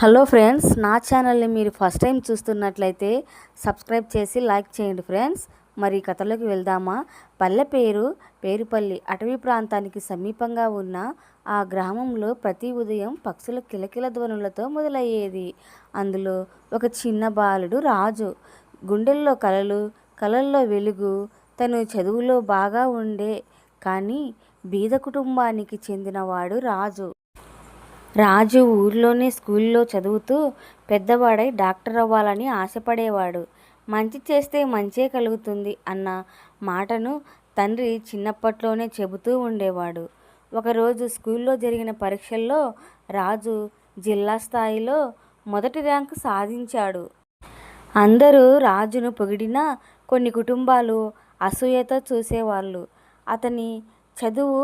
Hello friends నా ఛానల్ని మీరు ఫస్ట్ టైం చూస్తున్నట్లయితే సబ్స్క్రైబ్ చేసి లైక్ చేయండి ఫ్రెండ్స్. మరి కథలోకి వెళ్దామా? పల్లె పేరు పేరుపల్లి అటవీ ప్రాంతానికి సమీపంగా ఉన్న ఆ గ్రామంలో ప్రతి ఉదయం పక్షుల కిలకిల ధ్వనులతో మొదలయ్యేది. అందులో ఒక చిన్న బాలుడు రాజు. గుండెల్లో కలలు కలల్లో వెలుగు తను చదువులో బాగా ఉండే కానీ బీద కుటుంబానికి చెందినవాడు రాజు. రాజు ఊర్లోనే స్కూల్లో చదువుతూ పెద్దవాడై డాక్టర్ అవ్వాలని ఆశపడేవాడు. మంచి చేస్తే మంచే కలుగుతుంది అన్న మాటను తండ్రి చిన్నప్పట్లోనే చెబుతూ ఉండేవాడు. ఒకరోజు స్కూల్లో జరిగిన పరీక్షల్లో రాజు జిల్లా స్థాయిలో మొదటి ర్యాంకు సాధించాడు. అందరూ రాజును పొగిడినా కొన్ని కుటుంబాలు అసూయతో చూసేవాళ్ళు. అతని చదువు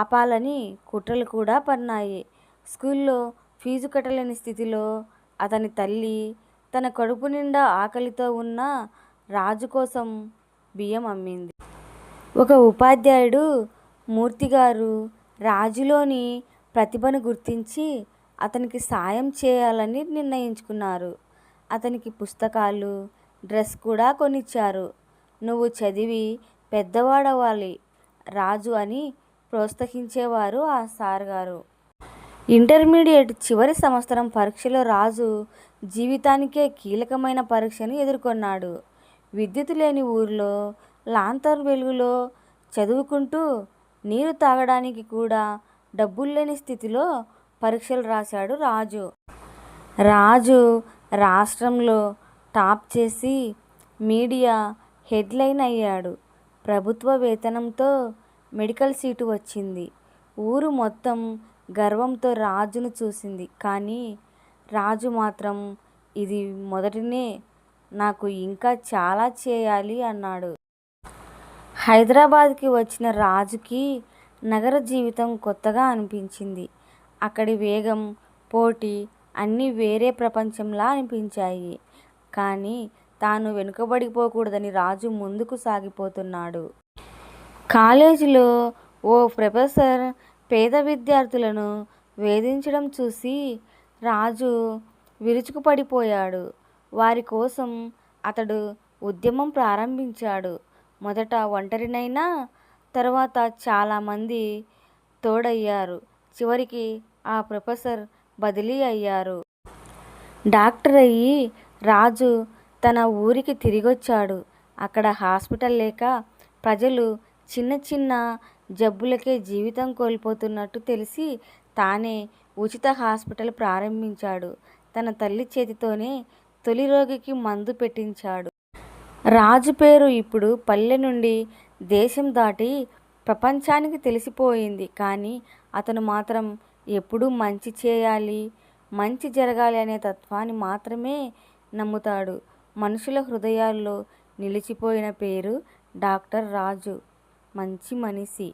ఆపాలని కుట్రలు కూడా పన్నాయి స్కూల్లో ఫీజు కట్టలేని స్థితిలో అతని తల్లి తన కడుపు నిండా ఆకలితో ఉన్న రాజు కోసం బియ్యం అమ్మింది. ఒక ఉపాధ్యాయుడు మూర్తిగారు రాజులోని ప్రతిభను గుర్తించి అతనికి సాయం చేయాలని నిర్ణయించుకున్నారు. అతనికి పుస్తకాలు డ్రెస్ కూడా కొనిచ్చారు. నువ్వు చదివి పెద్దవాడవ్వాలి రాజు అని ప్రోత్సహించేవారు ఆ సార్ గారు. ఇంటర్మీడియట్ చివరి సంవత్సరం పరీక్షలో రాజు జీవితానికే కీలకమైన పరీక్షను ఎదుర్కొన్నాడు. విద్యుత్ లేని ఊరిలో లాంతర్ వెలుగులో చదువుకుంటూ నీరు తాగడానికి కూడా డబ్బులు లేని స్థితిలో పరీక్షలు రాశాడు రాజు. రాజు రాష్ట్రంలో టాప్ చేసి మీడియా హెడ్లైన్ అయ్యాడు. ప్రభుత్వ వేతనంతో మెడికల్ సీటు వచ్చింది. ఊరు మొత్తం గర్వంతో రాజును చూసింది. కానీ రాజు మాత్రం ఇది మొదటినే నాకు ఇంకా చాలా చేయాలి అన్నాడు. హైదరాబాద్కి వచ్చిన రాజుకి నగర జీవితం కొత్తగా అనిపించింది. అక్కడి వేగం పోటీ అన్నీ వేరే ప్రపంచంలా అనిపించాయి. కానీ తాను వెనుకబడిపోకూడదని రాజు ముందుకు సాగిపోతున్నాడు. కాలేజీలో ఓ ప్రొఫెసర్ పేద విద్యార్థులను వేధించడం చూసి రాజు విరుచుకుపడిపోయాడు. వారి కోసం అతడు ఉద్యమం ప్రారంభించాడు. మొదట ఒంటరినైనా తర్వాత చాలామంది తోడయ్యారు. చివరికి ఆ ప్రొఫెసర్ బదిలీ అయ్యారు. డాక్టర్ అయ్యి రాజు తన ఊరికి తిరిగొచ్చాడు. అక్కడ హాస్పిటల్ లేక ప్రజలు చిన్న చిన్న జబ్బులకే జీవితం కోల్పోతున్నట్టు తెలిసి తానే ఉచిత హాస్పిటల్ ప్రారంభించాడు. తన తల్లి చేతితోనే తొలి రోగికి మందు పెట్టించాడు. రాజు పేరు ఇప్పుడు పల్లె నుండి దేశం దాటి ప్రపంచానికి తెలిసిపోయింది. కానీ అతను మాత్రం ఎప్పుడూ మంచి చేయాలి మంచి జరగాలి అనే తత్వాన్ని మాత్రమే నమ్ముతాడు. మనుషుల హృదయాల్లో నిలిచిపోయిన పేరు డాక్టర్ రాజు. మంచి మనిషి.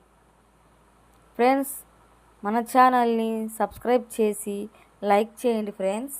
ఫ్రెండ్స్ మన ఛానల్ని సబ్స్క్రైబ్ చేసి లైక్ చేయండి ఫ్రెండ్స్.